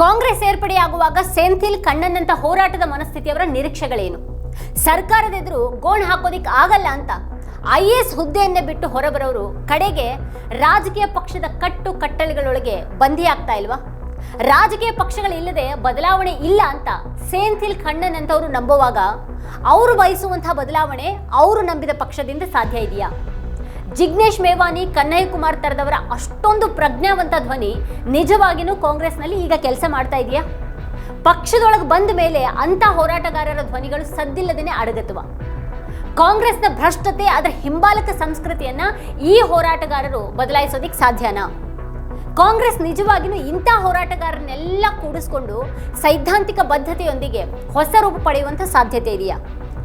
ಕಾಂಗ್ರೆಸ್ ಸೇರ್ಪಡೆಯಾಗುವಾಗ ಸೆಂಥಿಲ್ ಕಣ್ಣನ್ನಂತ ಹೋರಾಟದ ಮನಸ್ಥಿತಿಯವರ ನಿರೀಕ್ಷೆಗಳೇನು? ಸರ್ಕಾರದ ಎದುರು ಗೋಣ್ ಹಾಕೋದಿಕ್ ಆಗಲ್ಲ ಅಂತ ಐ ಎಸ್ ಹುದ್ದೆಯನ್ನೇ ಬಿಟ್ಟು ಹೊರಬರೋರು ಕಡೆಗೆ ರಾಜಕೀಯ ಪಕ್ಷದ ಕಟ್ಟು ಕಟ್ಟಳೆಗಳೊಳಗೆ ಬಂಧಿಯಾಗ್ತಾ ಇಲ್ವಾ? ರಾಜಕೀಯ ಪಕ್ಷಗಳಿಲ್ಲದೆ ಬದಲಾವಣೆ ಇಲ್ಲ ಅಂತ ಸೇಂಥಿಲ್ ಕಣ್ಣನ್ ಅಂತವರು ನಂಬುವಾಗ ಅವರು ಬಯಸುವಂತಹ ಬದಲಾವಣೆ ಅವರು ನಂಬಿದ ಪಕ್ಷದಿಂದ ಸಾಧ್ಯ ಇದೆಯಾ? ಜಿಗ್ನೇಶ್ ಮೇವಾನಿ, ಕನ್ನಯ್ಯ ಕುಮಾರ್ ತರದವರ ಅಷ್ಟೊಂದು ಪ್ರಜ್ಞಾವಂತ ಧ್ವನಿ ನಿಜವಾಗಿಯೂ ಕಾಂಗ್ರೆಸ್ನಲ್ಲಿ ಈಗ ಕೆಲಸ ಮಾಡ್ತಾ ಇದೆಯಾ? ಪಕ್ಷದೊಳಗೆ ಬಂದ ಮೇಲೆ ಅಂತ ಹೋರಾಟಗಾರರ ಧ್ವನಿಗಳು ಸದ್ದಿಲ್ಲದೇನೆ ಅಡಗತ್ವ ಕಾಂಗ್ರೆಸ್ನ ಭ್ರಷ್ಟತೆ ಅದರ ಹಿಂಬಾಲಕ ಸಂಸ್ಕೃತಿಯನ್ನ ಈ ಹೋರಾಟಗಾರರು ಬದಲಾಯಿಸೋದಿಕ್ ಸಾಧ್ಯನಾ? ಕಾಂಗ್ರೆಸ್ ನಿಜವಾಗಿಯೂ ಇಂಥ ಹೋರಾಟಗಾರನ್ನೆಲ್ಲ ಕೂಡಿಸ್ಕೊಂಡು ಸೈದ್ಧಾಂತಿಕ ಬದ್ಧತೆಯೊಂದಿಗೆ ಹೊಸ ರೂಪ ಪಡೆಯುವಂಥ ಸಾಧ್ಯತೆ ಇದೆಯಾ?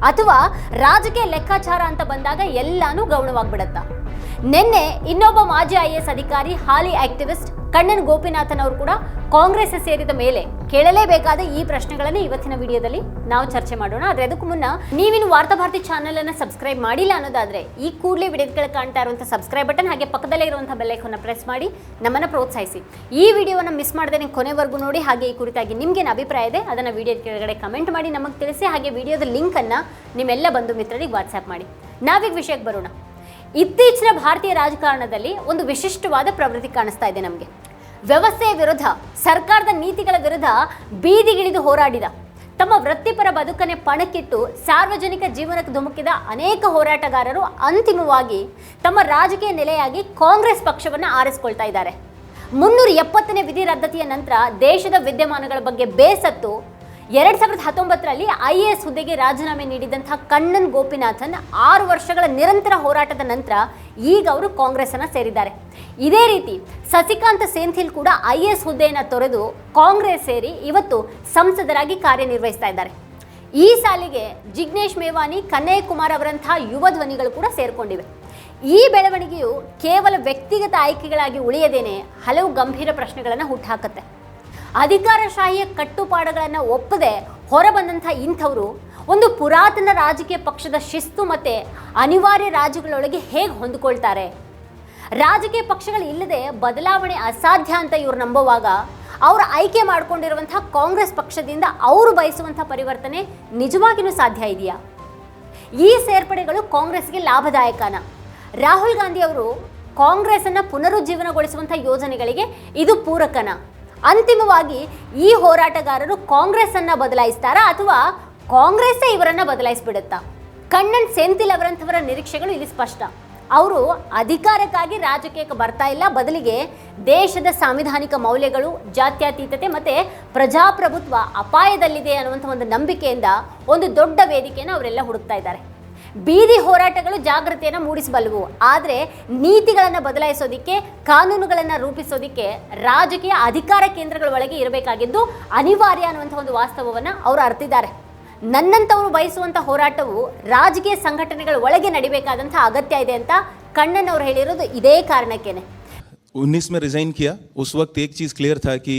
ಅಥವಾ ರಾಜಕೀಯ ಲೆಕ್ಕಾಚಾರ ಅಂತ ಬಂದಾಗ ಎಲ್ಲಾನು ಗೌಣವಾಗ್ಬಿಡತ್ತಾ? ನಿನ್ನೆ ಇನ್ನೊಬ್ಬ ಮಾಜಿ ಐ ಎಸ್ ಅಧಿಕಾರಿ, ಹಾಲಿ ಆಕ್ಟಿವಿಸ್ಟ್ ಕಣ್ಣನ್ ಗೋಪಿನಾಥನ್ ಅವರು ಕೂಡ ಕಾಂಗ್ರೆಸ್ ಸೇರಿದ ಮೇಲೆ ಕೇಳಲೇಬೇಕಾದ ಈ ಪ್ರಶ್ನೆಗಳನ್ನು ಇವತ್ತಿನ ವಿಡಿಯೋದಲ್ಲಿ ನಾವು ಚರ್ಚೆ ಮಾಡೋಣ. ಆದರೆ ಅದಕ್ಕೂ ಮುನ್ನ ನೀವಿನ್ನು ವಾರ್ತಾಭಾರತಿ ಚಾನೆಲ್ ಅನ್ನು ಸಬ್ಸ್ಕ್ರೈಬ್ ಮಾಡಿಲ್ಲ ಅನ್ನೋದಾದ್ರೆ ಈ ಕೂಡಲೇ ವಿಡಿಯೋಗಳು ಕಾಣ್ತಾ ಇರುವಂತಹ ಸಬ್ಸ್ಕ್ರೈಬ್ ಬಟನ್, ಹಾಗೆ ಪಕ್ಕದಲ್ಲೇ ಇರುವಂತಹ ಬೆಲ್ಲೈಕನ್ನ ಪ್ರೆಸ್ ಮಾಡಿ ನಮ್ಮನ್ನ ಪ್ರೋತ್ಸಾಹಿಸಿ. ಈ ವಿಡಿಯೋನ ಮಿಸ್ ಮಾಡದೆ ನೀವು ಕೊನೆವರೆಗೂ ನೋಡಿ, ಹಾಗೆ ಈ ಕುರಿತಾಗಿ ನಿಮ್ಗೇನು ಅಭಿಪ್ರಾಯ ಇದೆ ಅದನ್ನ ವಿಡಿಯೋ ಕೆಳಗಡೆ ಕಮೆಂಟ್ ಮಾಡಿ ನಮಗೆ ತಿಳಿಸಿ, ಹಾಗೆ ವಿಡಿಯೋದ ಲಿಂಕ್ ಅನ್ನ ನಿಮ್ಮೆಲ್ಲ ಬಂಧು ಮಿತ್ರರಿಗೆ ವಾಟ್ಸ್ಆ್ಯಪ್ ಮಾಡಿ. ನಾವೀಗ ವಿಷಯಕ್ಕೆ ಬರೋಣ. ಇತ್ತೀಚಿನ ಭಾರತೀಯ ರಾಜಕಾರಣದಲ್ಲಿ ಒಂದು ವಿಶಿಷ್ಟವಾದ ಪ್ರವೃತ್ತಿ ಕಾಣಿಸ್ತಾ ಇದೆ ನಮಗೆ. ವ್ಯವಸ್ಥೆಯ ವಿರುದ್ಧ, ಸರ್ಕಾರದ ನೀತಿಗಳ ವಿರುದ್ಧ ಬೀದಿಗಿಳಿದು ಹೋರಾಡಿದ, ತಮ್ಮ ವೃತ್ತಿಪರ ಬದುಕನ್ನೇ ಪಣಕ್ಕಿಟ್ಟು ಸಾರ್ವಜನಿಕ ಜೀವನಕ್ಕೆ ಧುಮುಕಿದ ಅನೇಕ ಹೋರಾಟಗಾರರು ಅಂತಿಮವಾಗಿ ತಮ್ಮ ರಾಜಕೀಯ ನೆಲೆಯಾಗಿ ಕಾಂಗ್ರೆಸ್ ಪಕ್ಷವನ್ನು ಆರಿಸ್ಕೊಳ್ತಾ ಇದ್ದಾರೆ. ಮುನ್ನೂರ ಎಪ್ಪತ್ತನೇ ವಿಧಿ ರದ್ದತಿಯ ನಂತರ ದೇಶದ ವಿದ್ಯಮಾನಗಳ ಬಗ್ಗೆ ಬೇಸತ್ತು ಎರಡ್ ಸಾವಿರದ ಹತ್ತೊಂಬತ್ತರಲ್ಲಿ ಐ ಎ ಎಸ್ ಹುದ್ದೆಗೆ ರಾಜೀನಾಮೆ ನೀಡಿದಂತಹ ಕಣ್ಣನ್ ಗೋಪಿನಾಥನ್ ಆರು ವರ್ಷಗಳ ನಿರಂತರ ಹೋರಾಟದ ನಂತರ ಈಗ ಅವರು ಕಾಂಗ್ರೆಸ್ ಅನ್ನ ಸೇರಿದ್ದಾರೆ. ಇದೇ ರೀತಿ ಸಸಿಕಾಂತ್ ಸೇಂಥಿಲ್ ಕೂಡ ಐ ಎ ಎಸ್ ಹುದ್ದೆಯನ್ನು ತೊರೆದು ಕಾಂಗ್ರೆಸ್ ಸೇರಿ ಇವತ್ತು ಸಂಸದರಾಗಿ ಕಾರ್ಯನಿರ್ವಹಿಸ್ತಾ ಇದ್ದಾರೆ. ಈ ಸಾಲಿಗೆ ಜಿಗ್ನೇಶ್ ಮೇವಾನಿ ಕನ್ನಯ್ಯ ಕುಮಾರ್ ಅವರಂತಹ ಯುವ ಧ್ವನಿಗಳು ಕೂಡ ಸೇರಿಕೊಂಡಿವೆ. ಈ ಬೆಳವಣಿಗೆಯು ಕೇವಲ ವ್ಯಕ್ತಿಗತ ಆಯ್ಕೆಗಳಾಗಿ ಉಳಿಯದೇನೆ ಹಲವು ಗಂಭೀರ ಪ್ರಶ್ನೆಗಳನ್ನು ಹುಟ್ಟುಹಾಕುತ್ತೆ ಅಧಿಕಾರಶಾಹಿಯ ಕಟ್ಟುಪಾಡುಗಳನ್ನು ಒಪ್ಪದೆ ಹೊರಬಂದಂಥ ಇಂಥವರು ಒಂದು ಪುರಾತನ ರಾಜಕೀಯ ಪಕ್ಷದ ಶಿಸ್ತು ಮತ್ತು ಅನಿವಾರ್ಯ ರಾಜ್ಯಗಳೊಳಗೆ ಹೇಗೆ ಹೊಂದಿಕೊಳ್ತಾರೆ? ರಾಜಕೀಯ ಪಕ್ಷಗಳು ಇಲ್ಲದೆ ಬದಲಾವಣೆ ಅಸಾಧ್ಯ ಅಂತ ಇವ್ರು ನಂಬುವಾಗ ಅವರು ಆಯ್ಕೆ ಮಾಡಿಕೊಂಡಿರುವಂತಹ ಕಾಂಗ್ರೆಸ್ ಪಕ್ಷದಿಂದ ಅವರು ಬಯಸುವಂಥ ಪರಿವರ್ತನೆ ನಿಜವಾಗಿಯೂ ಸಾಧ್ಯ ಇದೆಯಾ? ಈ ಸೇರ್ಪಡೆಗಳು ಕಾಂಗ್ರೆಸ್ಗೆ ಲಾಭದಾಯಕನ. ರಾಹುಲ್ ಗಾಂಧಿ ಅವರು ಕಾಂಗ್ರೆಸ್ ಅನ್ನು ಪುನರುಜ್ಜೀವನಗೊಳಿಸುವಂಥ ಯೋಜನೆಗಳಿಗೆ ಇದು ಪೂರಕನ. ಅಂತಿಮವಾಗಿ ಈ ಹೋರಾಟಗಾರರು ಕಾಂಗ್ರೆಸ್ ಅನ್ನ ಬದಲಾಯಿಸ್ತಾರಾ ಅಥವಾ ಕಾಂಗ್ರೆಸ್ ಇವರನ್ನ ಬದಲಾಯಿಸ್ಬಿಡುತ್ತಾ? ಕಣ್ಣನ್ ಸೆಂಥಿಲ್ ಅವರಂಥವರ ನಿರೀಕ್ಷೆಗಳು ಇಲ್ಲಿ ಸ್ಪಷ್ಟ. ಅವರು ಅಧಿಕಾರಕ್ಕಾಗಿ ರಾಜಕೀಯಕ್ಕೆ ಬರ್ತಾ ಇಲ್ಲ. ಬದಲಿಗೆ ದೇಶದ ಸಾಂವಿಧಾನಿಕ ಮೌಲ್ಯಗಳು, ಜಾತ್ಯತೀತತೆ ಮತ್ತೆ ಪ್ರಜಾಪ್ರಭುತ್ವ ಅಪಾಯದಲ್ಲಿದೆ ಅನ್ನುವಂಥ ಒಂದು ನಂಬಿಕೆಯಿಂದ ಒಂದು ದೊಡ್ಡ ವೇದಿಕೆಯನ್ನು ಅವರೆಲ್ಲ ಹುಡುಕ್ತಾ ಇದ್ದಾರೆ. ಬೀದಿ ಹೋರಾಟಗಳು ಜಾಗೃತಿಯನ್ನು ಮೂಡಿಸಬಲ್ಲವು ಆದರೆ ನೀತಿಗಳನ್ನು ಬದಲಾಯಿಸೋದಿಕ್ಕೆ ಕಾನೂನುಗಳನ್ನು ರೂಪಿಸೋದಿಕ್ಕೆ ರಾಜಕೀಯ ಅಧಿಕಾರ ಕೇಂದ್ರಗಳ ಒಳಗೆ ಇರಬೇಕಾಗಿದ್ದು ಅನಿವಾರ್ಯ ಅನ್ನುವಂಥ ಒಂದು ವಾಸ್ತವವನ್ನು ಅವರು ಅರ್ತಿದ್ದಾರೆ ನನ್ನಂಥವರು ಬಯಸುವಂಥ ಹೋರಾಟವು ರಾಜಕೀಯ ಸಂಘಟನೆಗಳ ಒಳಗೆ ನಡಿಬೇಕಾದಂಥ ಅಗತ್ಯ ಇದೆ ಅಂತ ಕಣ್ಣನ್ ಅವರು ಹೇಳಿರೋದು ಇದೇ ಕಾರಣಕ್ಕೇನೆ उन्नीस में रिज़ाइन किया उस वक्त एक चीज़ क्लियर था कि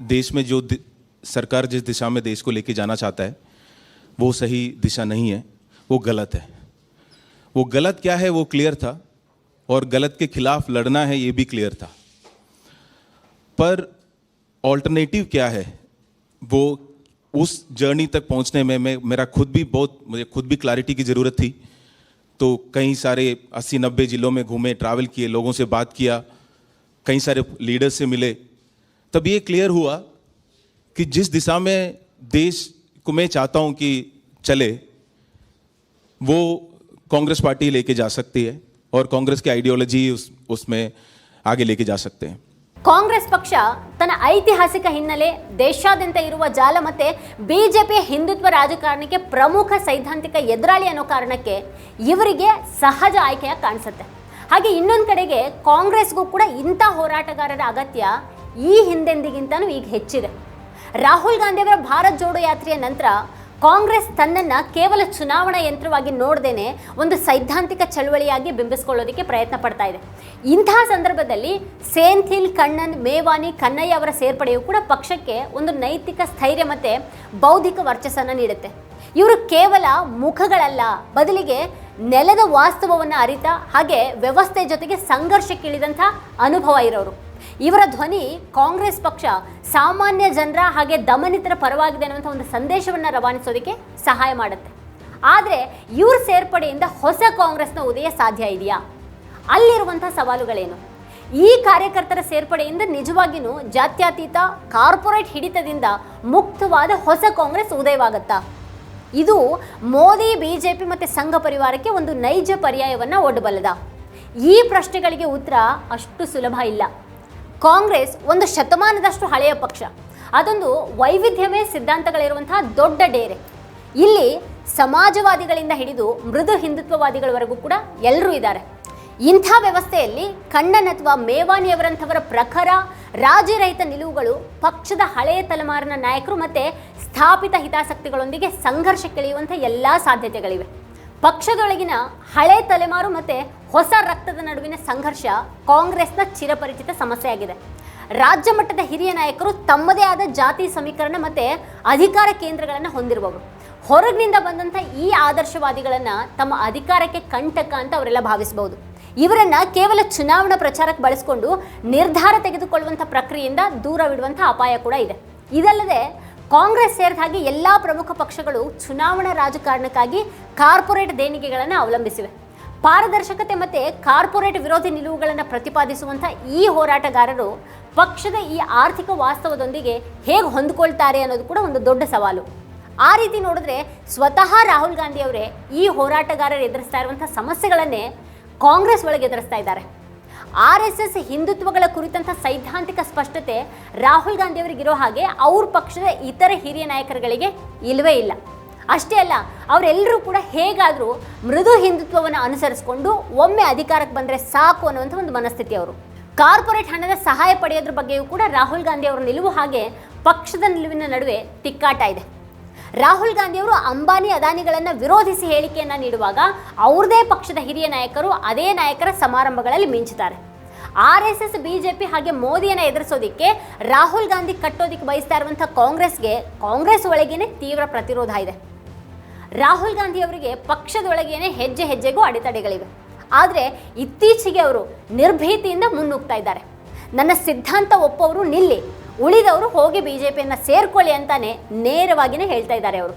देश में जो दि- सरकार जिस दिशा में देश को लेके जाना चाहता है वो सही दिशा नहीं है वो गलत है। वो गलत क्या है वो क्लियर था और गलत के खिलाफ लड़ना है ये भी क्लियर था। पर ऑल्टरनेटिव क्या है? वो उस जर्नी तक पहुँचने में मैं, मेरा खुद भी बहुत, मुझे खुद भी क्लैरिटी की ज़रूरत थी। तो कई सारे अस्सी नब्बे ज़िलों में घूमे ट्रैवल किए, लोगों से बात किया, कई सारे लीडर्स से मिले। तब ये क्लियर हुआ कि जिस दिशा में देश को मैं चाहता हूँ कि चले वो कांग्रेस पार्टी लेके जा सकती है और कांग्रेस की आइडियोलॉजी उस उसमें आगे लेके जा सकते हैं ಕಾಂಗ್ರೆಸ್ ಪಕ್ಷ ತನ್ನ ಐತಿಹಾಸಿಕ ಹಿನ್ನೆಲೆ ದೇಶಾದ್ಯಂತ ಇರುವ ಜಾಲ ಮತ್ತೆ ಬಿಜೆಪಿಯ ಹಿಂದುತ್ವ ರಾಜಕಾರಣಕ್ಕೆ ಪ್ರಮುಖ ಸೈದ್ಧಾಂತಿಕ ಎದುರಾಳಿ ಅನ್ನೋ ಕಾರಣಕ್ಕೆ ಇವರಿಗೆ ಸಹಜ ಆಯ್ಕೆಯ ಕಾಣಿಸುತ್ತೆ ಹಾಗೆ ಇನ್ನೊಂದು ಕಡೆಗೆ ಕಾಂಗ್ರೆಸ್ಗೂ ಕೂಡ ಇಂಥ ಹೋರಾಟಗಾರರ ಅಗತ್ಯ ಈ ಹಿಂದೆಂದಿಗಿಂತನೂ ಈಗ ಹೆಚ್ಚಿದೆ ರಾಹುಲ್ ಗಾಂಧಿಯವರ ಭಾರತ್ ಜೋಡೋ ಯಾತ್ರೆಯ ನಂತರ ಕಾಂಗ್ರೆಸ್ ತನ್ನನ್ನು ಕೇವಲ ಚುನಾವಣಾ ಯಂತ್ರವಾಗಿ ನೋಡ್ದೇನೆ ಒಂದು ಸೈದ್ಧಾಂತಿಕ ಚಳುವಳಿಯಾಗಿ ಬಿಂಬಿಸ್ಕೊಳ್ಳೋದಕ್ಕೆ ಪ್ರಯತ್ನ ಪಡ್ತಾ ಇದೆ. ಇಂತಹ ಸಂದರ್ಭದಲ್ಲಿ ಸೇಂಥಿಲ್, ಕಣ್ಣನ್, ಮೇವಾನಿ, ಕನ್ನಯ್ಯ ಅವರ ಸೇರ್ಪಡೆಯು ಕೂಡ ಪಕ್ಷಕ್ಕೆ ಒಂದು ನೈತಿಕ ಸ್ಥೈರ್ಯ ಮತ್ತು ಬೌದ್ಧಿಕ ವರ್ಚಸ್ಸನ್ನು ನೀಡುತ್ತೆ. ಇವರು ಕೇವಲ ಮುಖಗಳಲ್ಲ, ಬದಲಿಗೆ ನೆಲದ ವಾಸ್ತವವನ್ನು ಅರಿತ ಹಾಗೆ ವ್ಯವಸ್ಥೆ ಜೊತೆಗೆ ಸಂಘರ್ಷಕ್ಕಿಳಿದಂಥ ಅನುಭವ ಇರೋರು. ಇವರ ಧ್ವನಿ ಕಾಂಗ್ರೆಸ್ ಪಕ್ಷ ಸಾಮಾನ್ಯ ಜನರ ಹಾಗೆ ದಮನಿತರ ಪರವಾಗಿದೆ ಅನ್ನುವಂಥ ಒಂದು ಸಂದೇಶವನ್ನು ರವಾನಿಸೋದಕ್ಕೆ ಸಹಾಯ ಮಾಡುತ್ತೆ. ಆದರೆ ಇವ್ರ ಸೇರ್ಪಡೆಯಿಂದ ಹೊಸ ಕಾಂಗ್ರೆಸ್ನ ಉದಯ ಸಾಧ್ಯ ಇದೆಯಾ? ಅಲ್ಲಿರುವಂಥ ಸವಾಲುಗಳೇನು? ಈ ಕಾರ್ಯಕರ್ತರ ಸೇರ್ಪಡೆಯಿಂದ ನಿಜವಾಗಿಯೂ ಜಾತ್ಯತೀತ ಕಾರ್ಪೊರೇಟ್ ಹಿಡಿತದಿಂದ ಮುಕ್ತವಾದ ಹೊಸ ಕಾಂಗ್ರೆಸ್ ಉದಯವಾಗುತ್ತಾ? ಇದು ಮೋದಿ, ಬಿಜೆಪಿ ಮತ್ತು ಸಂಘ ಪರಿವಾರಕ್ಕೆ ಒಂದು ನೈಜ ಪರ್ಯಾಯವನ್ನು ಒಡ್ಡಬಲ್ಲದ ಈ ಪ್ರಶ್ನೆಗಳಿಗೆ ಉತ್ತರ ಅಷ್ಟು ಸುಲಭ ಇಲ್ಲ. ಕಾಂಗ್ರೆಸ್ ಒಂದು ಶತಮಾನದಷ್ಟು ಹಳೆಯ ಪಕ್ಷ. ಅದೊಂದು ವೈವಿಧ್ಯಮಯ ಸಿದ್ಧಾಂತಗಳಿರುವಂತಹ ದೊಡ್ಡ ಡೇರೆ. ಇಲ್ಲಿ ಸಮಾಜವಾದಿಗಳಿಂದ ಹಿಡಿದು ಮೃದು ಹಿಂದುತ್ವವಾದಿಗಳವರೆಗೂ ಕೂಡ ಎಲ್ಲರೂ ಇದ್ದಾರೆ. ಇಂಥ ವ್ಯವಸ್ಥೆಯಲ್ಲಿ ಕಣ್ಣನ್ ಅಥವಾ ಮೇವಾನಿಯವರಂಥವರ ಪ್ರಖರ ರಾಜರಹಿತ ನಿಲುವುಗಳು ಪಕ್ಷದ ಹಳೆಯ ತಲೆಮಾರಿನ ನಾಯಕರು ಮತ್ತು ಸ್ಥಾಪಿತ ಹಿತಾಸಕ್ತಿಗಳೊಂದಿಗೆ ಸಂಘರ್ಷಕ್ಕಿಳಿಯುವಂಥ ಎಲ್ಲ ಸಾಧ್ಯತೆಗಳಿವೆ. ಪಕ್ಷದೊಳಗಿನ ಹಳೆ ತಲೆಮಾರು ಮತ್ತೆ ಹೊಸ ರಕ್ತದ ನಡುವಿನ ಸಂಘರ್ಷ ಕಾಂಗ್ರೆಸ್ನ ಚಿರಪರಿಚಿತ ಸಮಸ್ಯೆಯಾಗಿದೆ. ರಾಜ್ಯ ಮಟ್ಟದ ಹಿರಿಯ ನಾಯಕರು ತಮ್ಮದೇ ಆದ ಜಾತಿ ಸಮೀಕರಣ ಮತ್ತೆ ಅಧಿಕಾರ ಕೇಂದ್ರಗಳನ್ನು ಹೊಂದಿರುವವರು. ಹೊರಗಿನಿಂದ ಬಂದಂಥ ಈ ಆದರ್ಶವಾದಿಗಳನ್ನು ತಮ್ಮ ಅಧಿಕಾರಕ್ಕೆ ಕಂಟಕ ಅಂತ ಅವರೆಲ್ಲ ಭಾವಿಸಬಹುದು. ಇವರನ್ನು ಕೇವಲ ಚುನಾವಣಾ ಪ್ರಚಾರಕ್ಕೆ ಬಳಸಿಕೊಂಡು ನಿರ್ಧಾರ ತೆಗೆದುಕೊಳ್ಳುವಂಥ ಪ್ರಕ್ರಿಯೆಯಿಂದ ದೂರವಿಡುವಂಥ ಅಪಾಯ ಕೂಡ ಇದೆ. ಇದಲ್ಲದೆ ಕಾಂಗ್ರೆಸ್ ಸೇರಿದ ಹಾಗೆ ಎಲ್ಲ ಪ್ರಮುಖ ಪಕ್ಷಗಳು ಚುನಾವಣಾ ರಾಜಕಾರಣಕ್ಕಾಗಿ ಕಾರ್ಪೊರೇಟ್ ದೇಣಿಗೆಗಳನ್ನು ಅವಲಂಬಿಸಿವೆ. ಪಾರದರ್ಶಕತೆ ಮತ್ತು ಕಾರ್ಪೊರೇಟ್ ವಿರೋಧಿ ನಿಲುವುಗಳನ್ನು ಪ್ರತಿಪಾದಿಸುವಂಥ ಈ ಹೋರಾಟಗಾರರು ಪಕ್ಷದ ಈ ಆರ್ಥಿಕ ವಾಸ್ತವದೊಂದಿಗೆ ಹೇಗೆ ಹೊಂದಿಕೊಳ್ತಾರೆ ಅನ್ನೋದು ಕೂಡ ಒಂದು ದೊಡ್ಡ ಸವಾಲು. ಆ ರೀತಿ ನೋಡಿದ್ರೆ ಸ್ವತಃ ರಾಹುಲ್ ಗಾಂಧಿ ಅವರೇ ಈ ಹೋರಾಟಗಾರರು ಎದುರಿಸ್ತಾ ಇರುವಂಥ ಸಮಸ್ಯೆಗಳನ್ನೇ ಕಾಂಗ್ರೆಸ್ ಒಳಗೆ ಎದುರಿಸ್ತಾ ಇದ್ದಾರೆ. ಆರ್ ಎಸ್ ಎಸ್ ಹಿಂದುತ್ವಗಳ ಕುರಿತಂಥ ಸೈದ್ಧಾಂತಿಕ ಸ್ಪಷ್ಟತೆ ರಾಹುಲ್ ಗಾಂಧಿ ಅವರಿಗಿರೋ ಹಾಗೆ ಅವ್ರ ಪಕ್ಷದ ಇತರ ಹಿರಿಯ ನಾಯಕರುಗಳಿಗೆ ಇಲ್ಲವೇ ಇಲ್ಲ. ಅಷ್ಟೇ ಅಲ್ಲ, ಅವರೆಲ್ಲರೂ ಕೂಡ ಹೇಗಾದರೂ ಮೃದು ಹಿಂದುತ್ವವನ್ನು ಅನುಸರಿಸಿಕೊಂಡು ಒಮ್ಮೆ ಅಧಿಕಾರಕ್ಕೆ ಬಂದರೆ ಸಾಕು ಅನ್ನುವಂಥ ಒಂದು ಮನಸ್ಥಿತಿ ಅವರು. ಕಾರ್ಪೊರೇಟ್ ಹಣದ ಸಹಾಯ ಪಡೆಯೋದ್ರ ಬಗ್ಗೆಯೂ ಕೂಡ ರಾಹುಲ್ ಗಾಂಧಿ ಅವರ ನಿಲುವು ಹಾಗೆ ಪಕ್ಷದ ನಿಲುವಿನ ನಡುವೆ ತಿಕ್ಕಾಟ ಇದೆ. ರಾಹುಲ್ ಗಾಂಧಿ ಅವರು ಅಂಬಾನಿ ಅದಾನಿಗಳನ್ನು ವಿರೋಧಿಸಿ ಹೇಳಿಕೆಯನ್ನ ನೀಡುವಾಗ ಅವ್ರದೇ ಪಕ್ಷದ ಹಿರಿಯ ನಾಯಕರು ಅದೇ ನಾಯಕರ ಸಮಾರಂಭಗಳಲ್ಲಿ ಮಿಂಚುತ್ತಾರೆ. ಆರ್ ಎಸ್ ಎಸ್, ಬಿಜೆಪಿ ಹಾಗೆ ಮೋದಿಯನ್ನು ಎದುರಿಸೋದಿಕ್ಕೆ ರಾಹುಲ್ ಗಾಂಧಿ ಕಟ್ಟೋದಿಕ್ಕೆ ಬಯಸ್ತಾ ಇರುವಂಥ ಕಾಂಗ್ರೆಸ್ಗೆ ಕಾಂಗ್ರೆಸ್ ಒಳಗೇನೆ ತೀವ್ರ ಪ್ರತಿರೋಧ ಇದೆ. ರಾಹುಲ್ ಗಾಂಧಿ ಅವರಿಗೆ ಪಕ್ಷದೊಳಗೇನೆ ಹೆಜ್ಜೆ ಹೆಜ್ಜೆಗೂ ಅಡೆತಡೆಗಳಿವೆ. ಆದರೆ ಇತ್ತೀಚೆಗೆ ಅವರು ನಿರ್ಭೀತಿಯಿಂದ ಮುನ್ನುಗ್ತಾ ಇದ್ದಾರೆ. ನನ್ನ ಸಿದ್ಧಾಂತ ಒಪ್ಪವರು ನಿಲ್ಲಿ. ಉಳಿದವರು ಹೋಗಿ ಬಿ ಜೆ ಪಿಯನ್ನು ಸೇರ್ಕೊಳ್ಳಿ ಅಂತಾನೆ ನೇರವಾಗಿನೇ ಹೇಳ್ತಾ ಇದ್ದಾರೆ ಅವರು.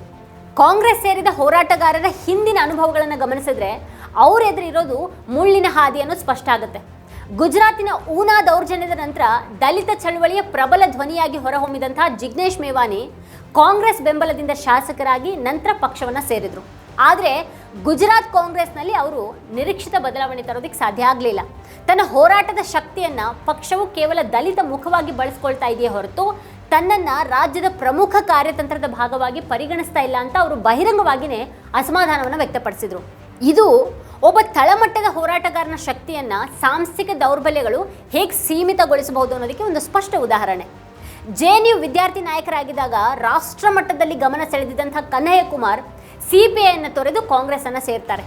ಕಾಂಗ್ರೆಸ್ ಸೇರಿದ ಹೋರಾಟಗಾರರ ಹಿಂದಿನ ಅನುಭವಗಳನ್ನು ಗಮನಿಸಿದ್ರೆ ಅವ್ರ ಎದುರಿರೋದು ಮುಳ್ಳಿನ ಹಾದಿ ಅನ್ನೋದು ಸ್ಪಷ್ಟ ಆಗುತ್ತೆ. ಗುಜರಾತಿನ ಊನಾ ದೌರ್ಜನ್ಯದ ನಂತರ ದಲಿತ ಚಳವಳಿಯ ಪ್ರಬಲ ಧ್ವನಿಯಾಗಿ ಹೊರಹೊಮ್ಮಿದಂತಹ ಜಿಗ್ನೇಶ್ ಮೇವಾನಿ ಕಾಂಗ್ರೆಸ್ ಬೆಂಬಲದಿಂದ ಶಾಸಕರಾಗಿ ನಂತರ ಪಕ್ಷವನ್ನು ಸೇರಿದರು. ಆದರೆ ಗುಜರಾತ್ ಕಾಂಗ್ರೆಸ್ನಲ್ಲಿ ಅವರು ನಿರೀಕ್ಷಿತ ಬದಲಾವಣೆ ತರೋದಕ್ಕೆ ಸಾಧ್ಯ ಆಗಲಿಲ್ಲ. ತನ್ನ ಹೋರಾಟದ ಶಕ್ತಿಯನ್ನು ಪಕ್ಷವು ಕೇವಲ ದಲಿತ ಮುಖವಾಗಿ ಬಳಸ್ಕೊಳ್ತಾ ಇದೆಯೇ ಹೊರತು ತನ್ನನ್ನು ರಾಜ್ಯದ ಪ್ರಮುಖ ಕಾರ್ಯತಂತ್ರದ ಭಾಗವಾಗಿ ಪರಿಗಣಿಸ್ತಾ ಇಲ್ಲ ಅಂತ ಅವರು ಬಹಿರಂಗವಾಗಿಯೇ ಅಸಮಾಧಾನವನ್ನು ವ್ಯಕ್ತಪಡಿಸಿದರು. ಇದು ಒಬ್ಬ ತಳಮಟ್ಟದ ಹೋರಾಟಗಾರನ ಶಕ್ತಿಯನ್ನು ಸಾಂಸ್ಥಿಕ ದೌರ್ಬಲ್ಯಗಳು ಹೇಗೆ ಸೀಮಿತಗೊಳಿಸಬಹುದು ಅನ್ನೋದಕ್ಕೆ ಒಂದು ಸ್ಪಷ್ಟ ಉದಾಹರಣೆ. ಜೆ ಎನ್ ಯು ವಿದ್ಯಾರ್ಥಿ ನಾಯಕರಾಗಿದ್ದಾಗ ರಾಷ್ಟ್ರ ಮಟ್ಟದಲ್ಲಿ ಗಮನ ಸೆಳೆದಿದ್ದಂಥ ಕನ್ನಯ್ಯ ಕುಮಾರ್ ಸಿ ಪಿ ಐಯನ್ನು ತೊರೆದು ಕಾಂಗ್ರೆಸ್ ಅನ್ನು ಸೇರ್ತಾರೆ.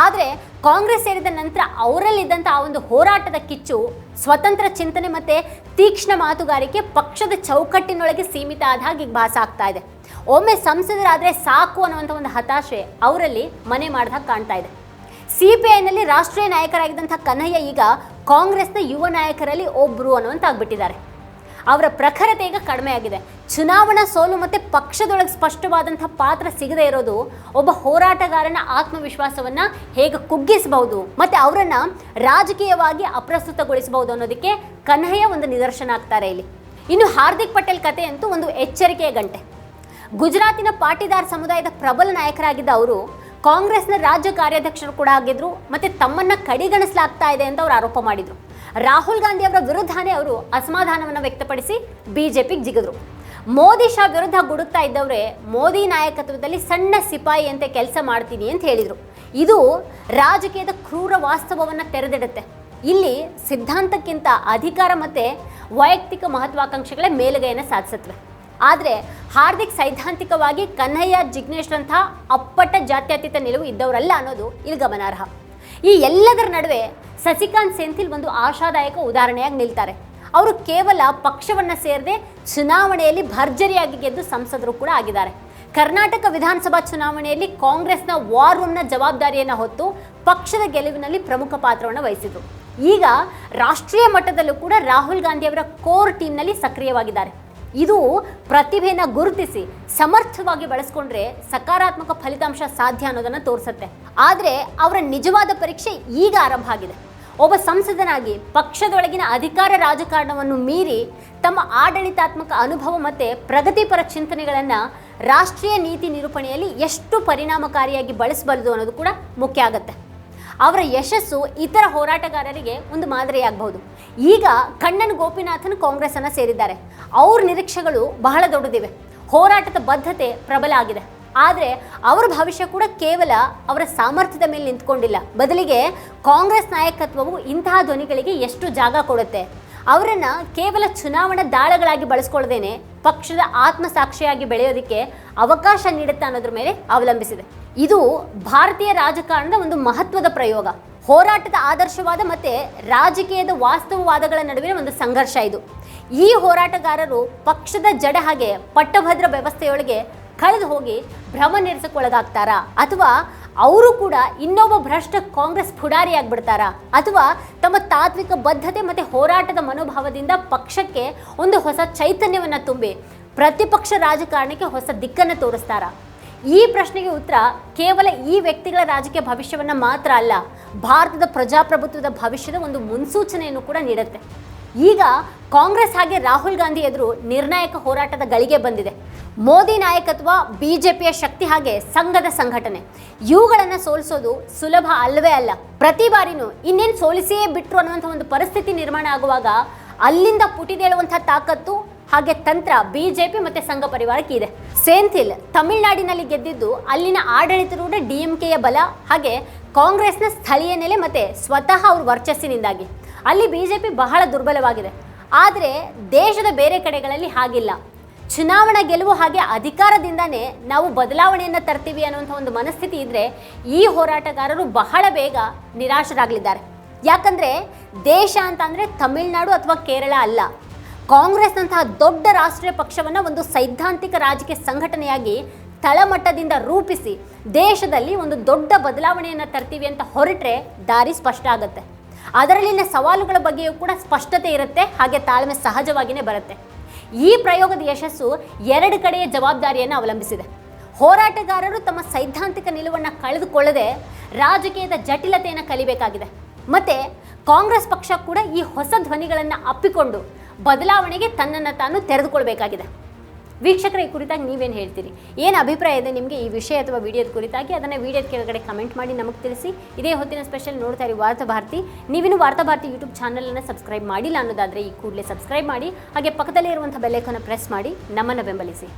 ಆದರೆ ಕಾಂಗ್ರೆಸ್ ಸೇರಿದ ನಂತರ ಅವರಲ್ಲಿದ್ದಂಥ ಆ ಒಂದು ಹೋರಾಟದ ಕಿಚ್ಚು, ಸ್ವತಂತ್ರ ಚಿಂತನೆ ಮತ್ತೆ ತೀಕ್ಷ್ಣ ಮಾತುಗಾರಿಕೆ ಪಕ್ಷದ ಚೌಕಟ್ಟಿನೊಳಗೆ ಸೀಮಿತ ಆದ ಹಾಗೆ ಈಗ ಭಾಸ ಆಗ್ತಾ ಇದೆ. ಒಮ್ಮೆ ಸಂಸದರಾದರೆ ಸಾಕು ಅನ್ನುವಂಥ ಒಂದು ಹತಾಶೆ ಅವರಲ್ಲಿ ಮನೆ ಮಾಡಿದಾಗ ಕಾಣ್ತಾ ಇದೆ. ಸಿ ಪಿ ಐನಲ್ಲಿ ರಾಷ್ಟ್ರೀಯ ನಾಯಕರಾಗಿದ್ದಂಥ ಕನ್ಹಯ್ಯ ಈಗ ಕಾಂಗ್ರೆಸ್ನ ಯುವ ನಾಯಕರಲ್ಲಿ ಒಬ್ಬರು ಅನ್ನುವಂಥ ಆಗ್ಬಿಟ್ಟಿದ್ದಾರೆ. ಅವರ ಪ್ರಖರತೆ ಈಗ ಕಡಿಮೆ ಆಗಿದೆ. ಚುನಾವಣಾ ಸೋಲು ಮತ್ತು ಪಕ್ಷದೊಳಗೆ ಸ್ಪಷ್ಟವಾದಂಥ ಪಾತ್ರ ಸಿಗದೇ ಇರೋದು ಒಬ್ಬ ಹೋರಾಟಗಾರನ ಆತ್ಮವಿಶ್ವಾಸವನ್ನು ಹೇಗೆ ಕುಗ್ಗಿಸಬಹುದು ಮತ್ತು ಅವರನ್ನು ರಾಜಕೀಯವಾಗಿ ಅಪ್ರಸ್ತುತಗೊಳಿಸಬಹುದು ಅನ್ನೋದಕ್ಕೆ ಕನ್ಹಯ್ಯ ಒಂದು ನಿದರ್ಶನ ಆಗ್ತಾರೆ ಇಲ್ಲಿ. ಇನ್ನು ಹಾರ್ದಿಕ್ ಪಟೇಲ್ ಕತೆ ಅಂತೂ ಒಂದು ಎಚ್ಚರಿಕೆಯ ಗಂಟೆ. ಗುಜರಾತಿನ ಪಾಟಿದಾರ್ ಸಮುದಾಯದ ಪ್ರಬಲ ನಾಯಕರಾಗಿದ್ದ ಅವರು ಕಾಂಗ್ರೆಸ್ನ ರಾಜ್ಯ ಕಾರ್ಯಾಧ್ಯಕ್ಷರು ಕೂಡ ಆಗಿದ್ರು, ಮತ್ತೆ ತಮ್ಮನ್ನ ಕಡೆಗಣಿಸಲಾಗ್ತಾ ಇದೆ ಅಂತ ಅವರು ಆರೋಪ ಮಾಡಿದ್ರು. ರಾಹುಲ್ ಗಾಂಧಿ ಅವರ ವಿರುದ್ಧನೇ ಅವರು ಅಸಮಾಧಾನವನ್ನು ವ್ಯಕ್ತಪಡಿಸಿ ಬಿಜೆಪಿಗೆ ಜಿಗಿದ್ರು. ಮೋದಿ ಶಾ ವಿರುದ್ಧ ಗುಡುತ್ತಾ ಇದ್ದವರೇ, ಮೋದಿ ನಾಯಕತ್ವದಲ್ಲಿ ಸಣ್ಣ ಸಿಪಾಯಿ ಅಂತೆ ಕೆಲಸ ಮಾಡ್ತೀನಿ ಅಂತ ಹೇಳಿದರು. ಇದು ರಾಜಕೀಯದ ಕ್ರೂರ ವಾಸ್ತವವನ್ನು ತೆರೆದಿಡುತ್ತೆ. ಇಲ್ಲಿ ಸಿದ್ಧಾಂತಕ್ಕಿಂತ ಅಧಿಕಾರ ಮತ್ತೆ ವೈಯಕ್ತಿಕ ಮಹತ್ವಾಕಾಂಕ್ಷೆಗಳೇ ಮೇಲುಗೈಯನ್ನು ಸಾಧಿಸುತ್ತವೆ ಆದರೆ ಹಾರ್ದಿಕ್ ಸೈದ್ಧಾಂತಿಕವಾಗಿ ಕನ್ಹಯ್ಯ ಜಿಗ್ನೇಶ್ರಂಥ ಅಪ್ಪಟ ಜಾತ್ಯತೀತ ನಿಲುವು ಇದ್ದವರಲ್ಲ ಅನ್ನೋದು ಇಲ್ಲಿ ಗಮನಾರ್ಹ. ಈ ಎಲ್ಲದರ ನಡುವೆ ಸಸಿಕಾಂತ್ ಸೆಂಥಿಲ್ ಒಂದು ಆಶಾದಾಯಕ ಉದಾಹರಣೆಯಾಗಿ ನಿಲ್ತಾರೆ. ಅವರು ಕೇವಲ ಪಕ್ಷವನ್ನು ಸೇರದೆ ಚುನಾವಣೆಯಲ್ಲಿ ಭರ್ಜರಿಯಾಗಿ ಗೆದ್ದು ಸಂಸದರು ಕೂಡ ಆಗಿದ್ದಾರೆ. ಕರ್ನಾಟಕ ವಿಧಾನಸಭಾ ಚುನಾವಣೆಯಲ್ಲಿ ಕಾಂಗ್ರೆಸ್ನ ವಾರ್ ರೂಮ್ನ ಜವಾಬ್ದಾರಿಯನ್ನು ಹೊತ್ತು ಪಕ್ಷದ ಗೆಲುವಿನಲ್ಲಿ ಪ್ರಮುಖ ಪಾತ್ರವನ್ನು ವಹಿಸಿದರು. ಈಗ ರಾಷ್ಟ್ರೀಯ ಮಟ್ಟದಲ್ಲೂ ಕೂಡ ರಾಹುಲ್ ಗಾಂಧಿ ಅವರ ಕೋರ್ ಟೀಮ್ನಲ್ಲಿ ಸಕ್ರಿಯವಾಗಿದ್ದಾರೆ. ಇದು ಪ್ರತಿಭೆನ ಗುರುತಿಸಿ ಸಮರ್ಥವಾಗಿ ಬಳಸ್ಕೊಂಡ್ರೆ ಸಕಾರಾತ್ಮಕ ಫಲಿತಾಂಶ ಸಾಧ್ಯ ಅನ್ನೋದನ್ನು ತೋರಿಸುತ್ತೆ. ಆದರೆ ಅವರ ನಿಜವಾದ ಪರೀಕ್ಷೆ ಈಗ ಆರಂಭ ಆಗಿದೆ. ಒಬ್ಬ ಸಂಸದನಾಗಿ ಪಕ್ಷದೊಳಗಿನ ಅಧಿಕಾರ ರಾಜಕಾರಣವನ್ನು ಮೀರಿ ತಮ್ಮ ಆಡಳಿತಾತ್ಮಕ ಅನುಭವ ಮತ್ತು ಪ್ರಗತಿಪರ ಚಿಂತನೆಗಳನ್ನು ರಾಷ್ಟ್ರೀಯ ನೀತಿ ನಿರೂಪಣೆಯಲ್ಲಿ ಎಷ್ಟು ಪರಿಣಾಮಕಾರಿಯಾಗಿ ಬಳಸಬಲ್ಲದು ಅನ್ನೋದು ಕೂಡ ಮುಖ್ಯ ಆಗುತ್ತೆ. ಅವರ ಯಶಸ್ಸು ಇತರ ಹೋರಾಟಗಾರರಿಗೆ ಒಂದು ಮಾದರಿಯಾಗಬಹುದು. ಈಗ ಕಣ್ಣನ್ ಗೋಪಿನಾಥನ್ ಕಾಂಗ್ರೆಸ್ ಅನ್ನ ಸೇರಿದ್ದಾರೆ. ಅವ್ರ ನಿರೀಕ್ಷೆಗಳು ಬಹಳ ದೊಡ್ಡದಿವೆ. ಹೋರಾಟದ ಬದ್ಧತೆ ಪ್ರಬಲ ಆಗಿದೆ. ಆದರೆ ಅವರ ಭವಿಷ್ಯ ಕೂಡ ಕೇವಲ ಅವರ ಸಾಮರ್ಥ್ಯದ ಮೇಲೆ ನಿಂತ್ಕೊಂಡಿಲ್ಲ. ಬದಲಿಗೆ ಕಾಂಗ್ರೆಸ್ ನಾಯಕತ್ವವು ಇಂತಹ ಧ್ವನಿಗಳಿಗೆ ಎಷ್ಟು ಜಾಗ ಕೊಡುತ್ತೆ? ಅವರನ್ನು ಕೇವಲ ಚುನಾವಣಾ ದಾಳಗಳಾಗಿ ಬಳಸ್ಕೊಳ್ಳದೇನೆ ಪಕ್ಷದ ಆತ್ಮಸಾಕ್ಷಿಯಾಗಿ ಬೆಳೆಯೋದಕ್ಕೆ ಅವಕಾಶ ನೀಡುತ್ತೆ ಅನ್ನೋದ್ರ ಮೇಲೆ ಅವಲಂಬಿಸಿದೆ. ಇದು ಭಾರತೀಯ ರಾಜಕಾರಣದ ಒಂದು ಮಹತ್ವದ ಪ್ರಯೋಗ. ಹೋರಾಟದ ಆದರ್ಶವಾದ ಮತ್ತು ರಾಜಕೀಯದ ವಾಸ್ತವವಾದಗಳ ನಡುವಿನ ಒಂದು ಸಂಘರ್ಷ ಇದು. ಈ ಹೋರಾಟಗಾರರು ಪಕ್ಷದ ಜಡ ಹಾಗೆ ಪಟ್ಟಭದ್ರ ವ್ಯವಸ್ಥೆಯೊಳಗೆ ಕಳೆದು ಹೋಗಿ ಭ್ರಮ ನಿರಸಕ್ಕೊಳಗಾಗ್ತಾರಾ ಅಥವಾ ಅವರು ಕೂಡ ಇನ್ನೊಬ್ಬ ಭ್ರಷ್ಟ ಕಾಂಗ್ರೆಸ್ ಪುಡಾರಿಯಾಗ್ಬಿಡ್ತಾರಾ ಅಥವಾ ತಮ್ಮ ತಾತ್ವಿಕ ಬದ್ಧತೆ ಮತ್ತೆ ಹೋರಾಟದ ಮನೋಭಾವದಿಂದ ಪಕ್ಷಕ್ಕೆ ಒಂದು ಹೊಸ ಚೈತನ್ಯವನ್ನು ತುಂಬಿ ಪ್ರತಿಪಕ್ಷ ರಾಜಕಾರಣಕ್ಕೆ ಹೊಸ ದಿಕ್ಕನ್ನು ತೋರಿಸ್ತಾರಾ? ಈ ಪ್ರಶ್ನೆಗೆ ಉತ್ತರ ಕೇವಲ ಈ ವ್ಯಕ್ತಿಗಳ ರಾಜಕೀಯ ಭವಿಷ್ಯವನ್ನು ಮಾತ್ರ ಅಲ್ಲ, ಭಾರತದ ಪ್ರಜಾಪ್ರಭುತ್ವದ ಭವಿಷ್ಯದ ಒಂದು ಮುನ್ಸೂಚನೆಯನ್ನು ಕೂಡ ನೀಡುತ್ತೆ. ಈಗ ಕಾಂಗ್ರೆಸ್ ಹಾಗೆ ರಾಹುಲ್ ಗಾಂಧಿ ಎದುರು ನಿರ್ಣಾಯಕ ಹೋರಾಟದ ಗಳಿಗೆ ಬಂದಿದೆ. ಮೋದಿ ನಾಯಕತ್ವ ಬಿಜೆಪಿಯ ಶಕ್ತಿ ಹಾಗೆ ಸಂಘದ ಸಂಘಟನೆ. ಇವುಗಳನ್ನು ಸೋಲಿಸೋದು ಸುಲಭ ಅಲ್ಲವೇ ಅಲ್ಲ, ಪ್ರತಿ ಬಾರಿನೂ ಇನ್ನೇನು ಸೋಲಿಸಿಯೇ ಬಿಟ್ರು ಅನ್ನುವಂಥ ಒಂದು ಪರಿಸ್ಥಿತಿ ನಿರ್ಮಾಣ ಆಗುವಾಗ ಅಲ್ಲಿಂದ ಪುಟಿದೇಳುವಂಥ ತಾಕತ್ತು ಹಾಗೆ ತಂತ್ರ ಬಿಜೆಪಿ ಮತ್ತೆ ಸಂಘ ಪರಿವಾರಕ್ಕೆ ಇದೆ. ಸೇಂಥಿಲ್ ತಮಿಳುನಾಡಿನಲ್ಲಿ ಗೆದ್ದಿದ್ದು ಅಲ್ಲಿನ ಆಡಳಿತಾರೂಢ ಡಿಎಂಕೆಯ ಬಲ, ಹಾಗೆ ಕಾಂಗ್ರೆಸ್ನ ಸ್ಥಳೀಯ ನೆಲೆ ಮತ್ತೆ ಸ್ವತಃ ಅವ್ರ ವರ್ಚಸ್ಸಿನಿಂದಾಗಿ. ಅಲ್ಲಿ ಬಿಜೆಪಿ ಬಹಳ ದುರ್ಬಲವಾಗಿದೆ. ಆದರೆ ದೇಶದ ಬೇರೆ ಕಡೆಗಳಲ್ಲಿ ಹಾಗಿಲ್ಲ. ಚುನಾವಣಾ ಗೆಲುವು ಹಾಗೆ ಅಧಿಕಾರದಿಂದನೇ ನಾವು ಬದಲಾವಣೆಯನ್ನು ತರ್ತೀವಿ ಅನ್ನುವಂಥ ಒಂದು ಮನಸ್ಥಿತಿ ಇದ್ರೆ ಈ ಹೋರಾಟಗಾರರು ಬಹಳ ಬೇಗ ನಿರಾಶರಾಗಲಿದ್ದಾರೆ. ಯಾಕಂದ್ರೆ ದೇಶ ಅಂತ ಅಂದರೆ ತಮಿಳುನಾಡು ಅಥವಾ ಕೇರಳ ಅಲ್ಲ. ಕಾಂಗ್ರೆಸ್ನಂತಹ ದೊಡ್ಡ ರಾಷ್ಟ್ರೀಯ ಪಕ್ಷವನ್ನು ಒಂದು ಸೈದ್ಧಾಂತಿಕ ರಾಜಕೀಯ ಸಂಘಟನೆಯಾಗಿ ತಳಮಟ್ಟದಿಂದ ರೂಪಿಸಿ ದೇಶದಲ್ಲಿ ಒಂದು ದೊಡ್ಡ ಬದಲಾವಣೆಯನ್ನು ತರ್ತೀವಿ ಅಂತ ಹೊರಟ್ರೆ ದಾರಿ ಸ್ಪಷ್ಟ ಆಗುತ್ತೆ. ಅದರಲ್ಲಿನ ಸವಾಲುಗಳ ಬಗ್ಗೆಯೂ ಕೂಡ ಸ್ಪಷ್ಟತೆ ಇರುತ್ತೆ, ಹಾಗೆ ತಾಳ್ಮೆ ಸಹಜವಾಗಿಯೇ ಬರುತ್ತೆ. ಈ ಪ್ರಯೋಗದ ಯಶಸ್ಸು ಎರಡು ಕಡೆಯ ಜವಾಬ್ದಾರಿಯನ್ನು ಅವಲಂಬಿಸಿದೆ. ಹೋರಾಟಗಾರರು ತಮ್ಮ ಸೈದ್ಧಾಂತಿಕ ನಿಲುವನ್ನು ಕಳೆದುಕೊಳ್ಳದೆ ರಾಜಕೀಯದ ಜಟಿಲತೆಯನ್ನು ಕಲಿಬೇಕಾಗಿದೆ. ಮತ್ತು ಕಾಂಗ್ರೆಸ್ ಪಕ್ಷ ಕೂಡ ಈ ಹೊಸ ಧ್ವನಿಗಳನ್ನು ಅಪ್ಪಿಕೊಂಡು ಬದಲಾವಣೆಗೆ ತನ್ನನ್ನು ತಾನು ತೆರೆದುಕೊಳ್ಬೇಕಾಗಿದೆ. ವೀಕ್ಷಕರ, ಈ ಕುರಿತಾಗಿ ನೀವೇನು ಹೇಳ್ತೀರಿ? ಏನು ಅಭಿಪ್ರಾಯ ಇದೆ ನಿಮಗೆ ಈ ವಿಷಯ ಅಥವಾ ವಿಡಿಯೋದ ಕುರಿತಾಗಿ? ಅದನ್ನು ವಿಡಿಯೋದ ಕೆಳಗಡೆ ಕಮೆಂಟ್ ಮಾಡಿ, ನಮಗೆ ತಿಳಿಸಿ. ಇದೇ ಹೊತ್ತಿನ ಸ್ಪೆಷಲ್ ನೋಡ್ತಾ ಇರಿ ವಾರ್ತಾ ಭಾರತಿ. ನೀವಿನ್ನು ವಾರ್ತಾ ಭಾರತಿ ಯೂಟ್ಯೂಬ್ ಚಾನಲನ್ನು ಸಬ್ಸ್ಕ್ರೈಬ್ ಮಾಡಿಲ್ಲ ಅನ್ನೋದಾದರೆ ಈ ಕೂಡಲೇ ಸಬ್ಸ್ಕ್ರೈಬ್ ಮಾಡಿ, ಹಾಗೆ ಪಕ್ಕದಲ್ಲೇ ಇರುವಂಥ ಬೆಲ್ಲೈಕನ್ನು ಪ್ರೆಸ್ ಮಾಡಿ, ನಮ್ಮನ್ನು ಬೆಂಬಲಿಸಿ.